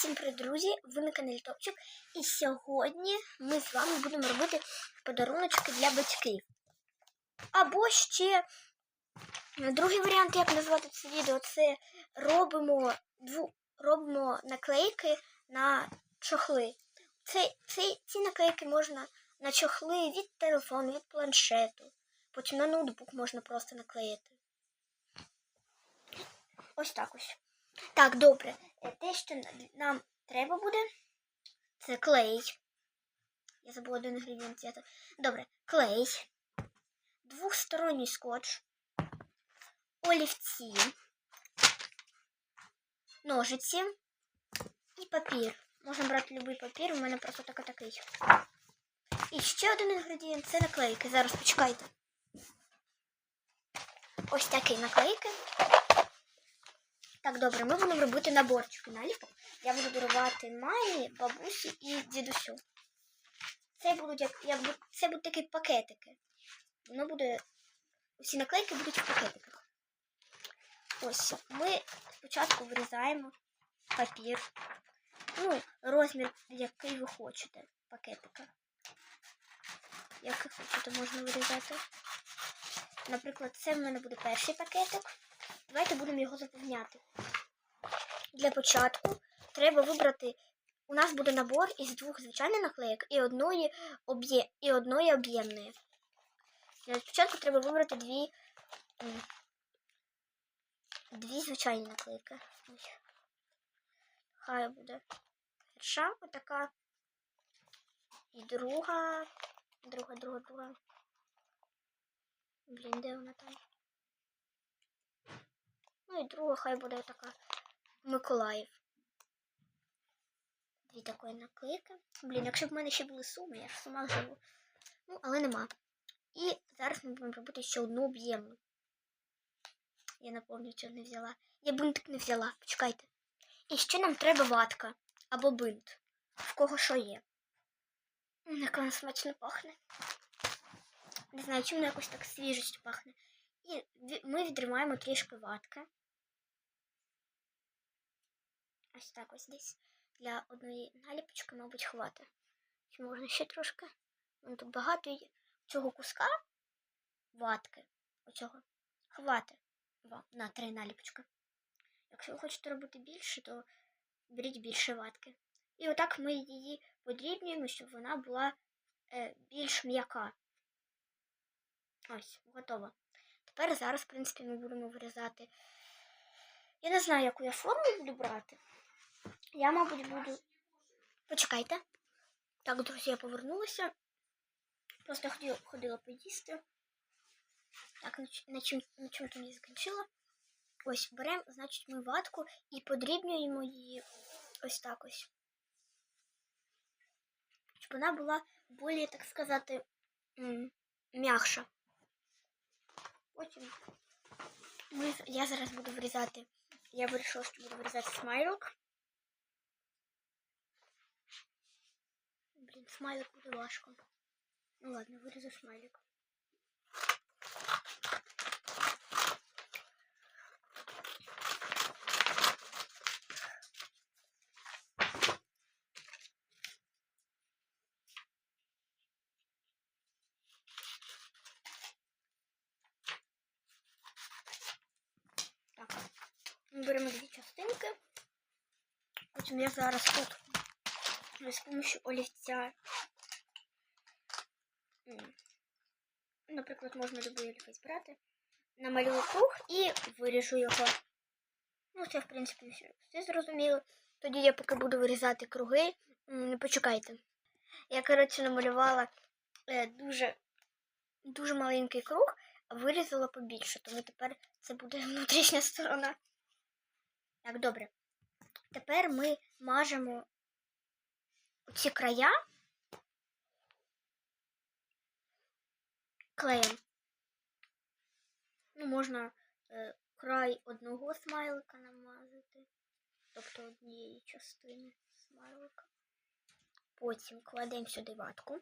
Всім привіт, друзі! Ви на каналі Топчик. І сьогодні ми з вами будемо робити подаруночки для батьків. Або ще другий варіант, як назвати це відео, це робимо, дву, робимо наклейки на чохли. Це, це, ці наклейки можна на чохли від телефону, від планшету. Потім на ноутбук можна просто наклеїти. Ось так ось. Так, добре. Те, що нам треба буде, це клей. Я забула один інгредієнт взяти. Добре, клей, двохсторонній скотч, олівці, ножиці і папір. Можна брати будь-який папір, у мене просто так такий. І ще один інгредієнт це наклейки. Зараз почекайте. Ось такі наклейки. Так, добре, ми будемо робити наборчики наліпок. Я буду дарувати мамі, бабусі і дідусю. Це будуть як, якби це будуть такі пакетики. Воно буде. Усі наклейки будуть в пакетиках. Ось ми спочатку вирізаємо папір. Ну, розмір, який ви хочете пакетика. Який хочете, можна вирізати. Наприклад, це в мене буде перший пакетик. Давайте будемо його заповняти. Для початку треба вибрати. У нас буде набор із двох звичайних наклеїк і одної об'ємної. Для початку треба вибрати дві, дві звичайні наклейки. Хай буде перша отака. І друга. Друга, друга, друга. Блін, де вона там? Ну і друга хай буде така Миколаїв. Дві такої наклейки. Блін, якщо б в мене ще були суми, я ж сама живу. Ну, але нема. І зараз ми будемо робити ще одну об'ємну. Я напевно цього не взяла. Я бинтик не взяла, почекайте. І ще нам треба ватка або бинт. В кого що є. М, Як вона смачно пахне. Не знаю, вона якось так свіжістю пахне. І ми відримаємо трішки ватки. Ось так ось десь. Для одної наліпочки, мабуть, хватить. Чи можна ще трошки? Ну, тут багато є цього куска ватки. Оцього. Хватить вам на три наліпочки. Якщо ви хочете робити більше, то беріть більше ватки. І отак ми її подрібнюємо, щоб вона була е, більш м'яка. Ось, готово. Тепер зараз, в принципі, ми будемо вирізати. Я не знаю, яку я форму буду брати. Я, мабуть, буду. Почекайте. Так, друзі, я повернулася. Просто ходила, ходила поїсти. Так, на, чим, на чому там я закінчила. Ось, беремо, значить, ми ватку і подрібнюємо її ось так ось. Щоб вона була більш, так сказати, м, м'якша. Потім ми, з- я зараз буду вирізати. Я вирішила, що буду вирізати смайлик. Блін, смайлик буде важко. Ну ладно, вирізу смайлик. Потім я зараз тут з допомогою олівця. Наприклад, можна любий олівець брати. Намалюю круг і виріжу його. Ну, це, в принципі, все, все зрозуміло. Тоді я поки буду вирізати круги. м, Почекайте. Я, коротше, намалювала е, дуже, дуже маленький круг, а вирізала побільше, тому тепер це буде внутрішня сторона. Так, добре. Тепер ми мажемо ці края клеєм. Ну, можна е, край одного смайлика намазати, тобто однієї частини смайлика. Потім кладемо сюди ватку.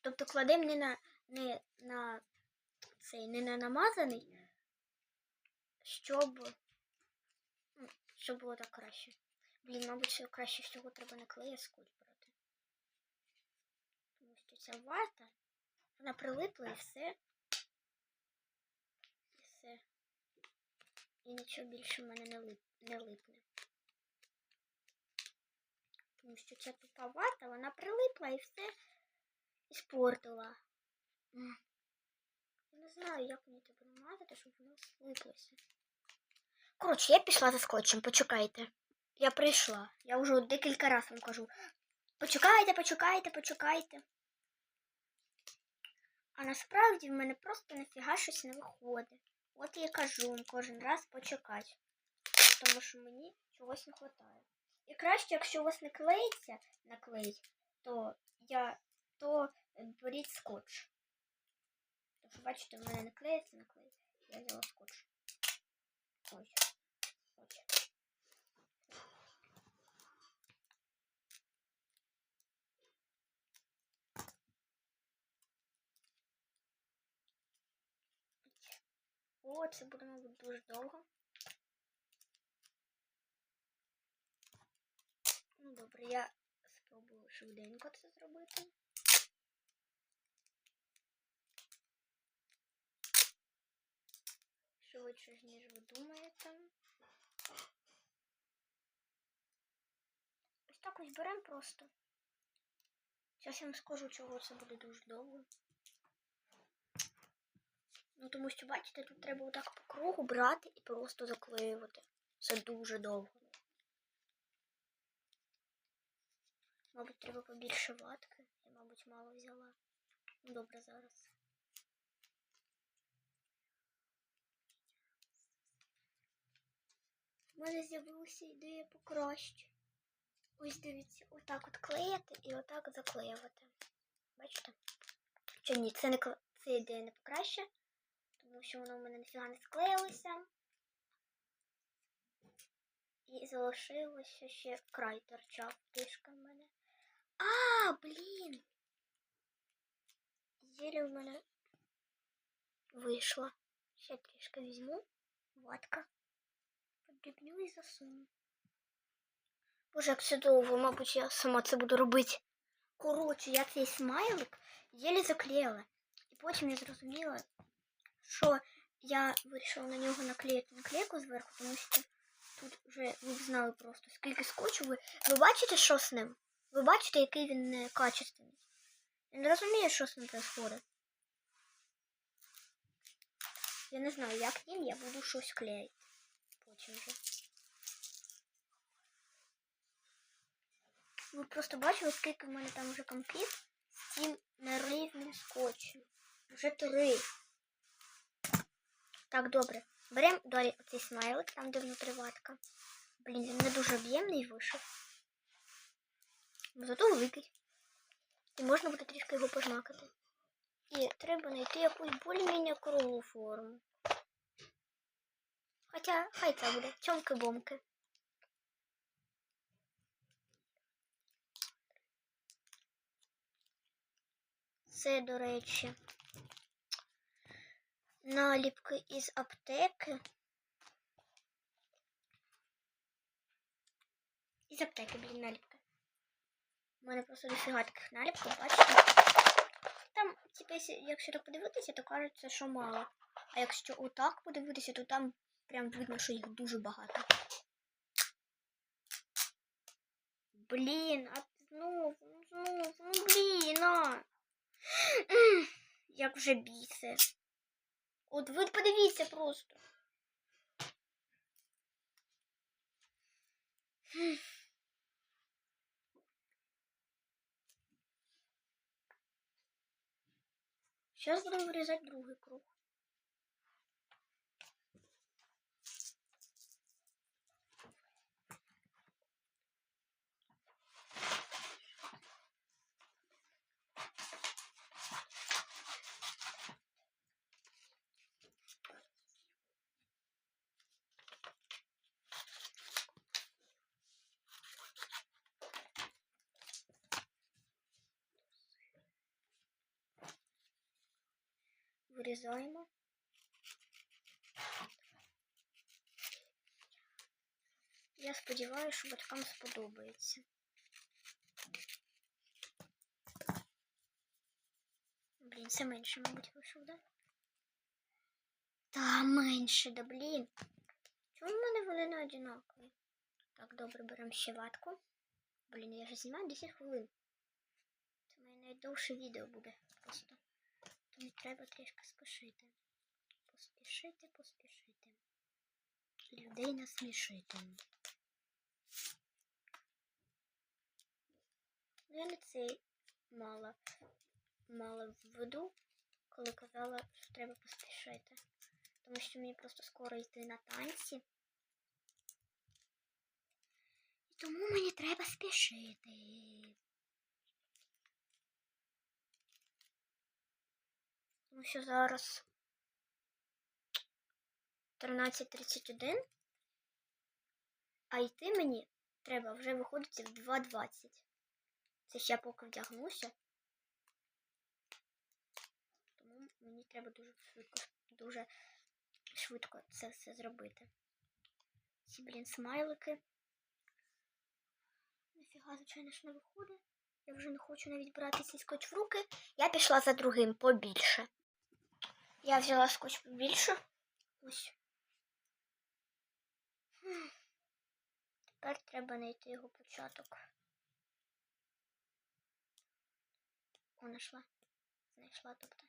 Тобто кладемо не на, не на цей не на намазаний, щоб, щоб було так краще. Блін, мабуть, краще всього треба на клея брати. Тому що ця вата, вона прилипла і все. І все. І нічого більше в мене не, лип, не липне. Тому що ця тупа вата, вона прилипла і все іспортила. Я не знаю, як мені тебе намазати, щоб воно слиплося. Коротше, я пішла за скотчем, почекайте. Я прийшла. Я вже декілька разів вам кажу. Почекайте, почекайте, почекайте. А насправді в мене просто нафіга щось не виходить. От я кажу вам кожен раз почекати. Тому що мені чогось не вистачає. І краще, якщо у вас не клеїться на клей, то я то беріть скотч. Тож, бачите, в мене не клеїться на клей. Я взяла скотч. Ой. Ось. О, це буде, мабуть, дуже довго. Ну, добре, я спробую швиденько це зробити. Швидше, ніж ви думаєте. Ось так ось беремо просто. Зараз я вам скажу, чого це буде дуже довго. Ну, тому що, бачите, тут треба отак по кругу брати і просто заклеювати. Це дуже довго. Мабуть, треба побільше ватки. Я, мабуть, мало взяла. Ну, добре, зараз. У мене з'явилася ідея покраще. Ось дивіться, отак от клеїти і отак заклеювати. Бачите? Чи ні, це не це ідея не покраще, тому що воно в мене нафіга не склеїлося. І залишилося ще край торчав трішки в мене. А, блін! Єлі в мене вийшло. Ще трішки візьму. Ватка. Подрібню і засуну. Боже, як це довго, мабуть, я сама це буду робити. Коротше, я цей смайлик єлі заклеїла. І потім я зрозуміла, що я вирішила на нього наклеїти наклейку зверху, тому що тут вже ви б знали просто, скільки скотчу ви. Ви бачите, що з ним? Ви бачите, який він некачественний. Я не розумію, що з ним відбувається. Я не знаю, як ним я буду щось клеїти. Потім вже. Ви просто бачили, скільки в мене там вже компіт з цим нерівним скотчем. Вже три. Так, добре. Беремо далі оцей смайлик, там де внутрі ватка. Блін, він не дуже об'ємний вийшов. Зато великий. І можна буде трішки його пожмакати. І треба знайти якусь більш-менш круглу форму. Хоча хай це буде цьомки-бомки. Це, до речі, наліпки із аптеки. Із аптеки, блін, наліпки. У мене просто дофіга таких наліпок, бачите? Там, типу, якщо- так подивитися, то кажеться, що мало. А якщо отак подивитися, то там прям видно, що їх дуже багато. Блін, а знову, ну знову, ну блін, а. Як вже бісе. От ви подивіться просто. Сейчас будем вырезать другой круг. Вирізаємо. Я сподіваюся, що батькам сподобається. Блін, це менше, мабуть, вийшов, да? Та менше, да блін. Чому в мене вони не одинакові? Так, добре, беремо ще ватку. Блін, я вже знімаю 10 хвилин. Це моє найдовше відео буде просто. Тому треба трішки спішити. Поспішити, поспішити. Людей насмішити. Я не цей мала, мала в виду, коли казала, що треба поспішити. Тому що мені просто скоро йти на танці. І тому мені треба спішити. Що зараз 13.31, а йти мені треба вже виходити в 2.20. Це ще поки вдягнуся. Тому мені треба дуже швидко, дуже швидко це все зробити. Ці, блін, смайлики. Нафіга, звичайно, ж не виходить. Я вже не хочу навіть брати цей скотч в руки. Я пішла за другим побільше. Я взяла скотч побільше. Ось. Тепер треба знайти його початок. О, знайшла. Знайшла, тобто.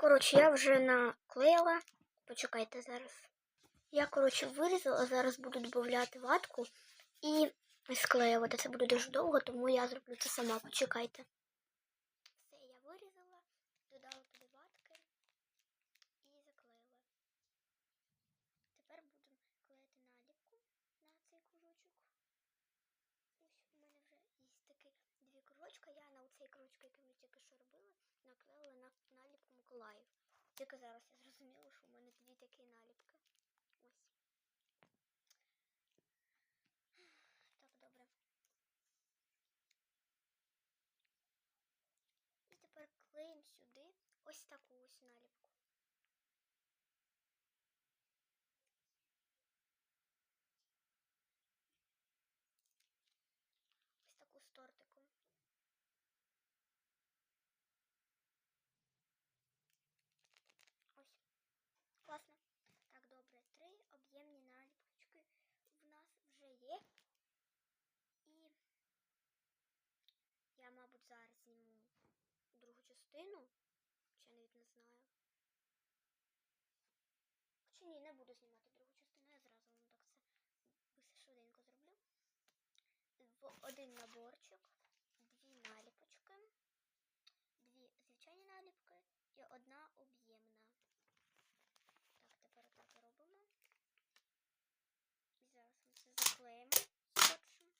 Коротше, я вже наклеїла. Почекайте зараз. Я, коротше, вирізала, зараз буду додати ватку і склеювати. Це буде дуже довго, тому я зроблю це сама. Почекайте. Все, я вирізала, додала туди ватки і заклеїла. Тепер будемо клеїти наліпку на цей кружочок. Ось у мене вже є такі дві кружочка. Я на цей кружочок, який ми тільки що робили, наклеїла на наліпку Миколаїв. Тільки зараз я зрозуміла, що у мене дві такі наліпки. Ось. Так, добре. І тепер клеїмо сюди ось таку ось наліпку. з тортиком. Ось. Класно. Так, добре. Три об'ємні наліпочки в нас вже є. І я, мабуть, зараз зніму другу частину. Чи я навіть не знаю. Чи ні, не буду знімати другу частину, я зразу вам так це швиденько зроблю. В один наборчик, дві наліпочки, дві звичайні наліпки і одна об'ємна. Так, тепер так і робимо. І зараз ми це заклеїмо скотчем.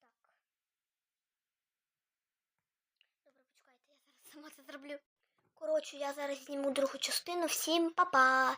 Так. Добре, почекайте, я зараз сама це зроблю. Коротше, я зараз зніму другу частину. Всім па-па!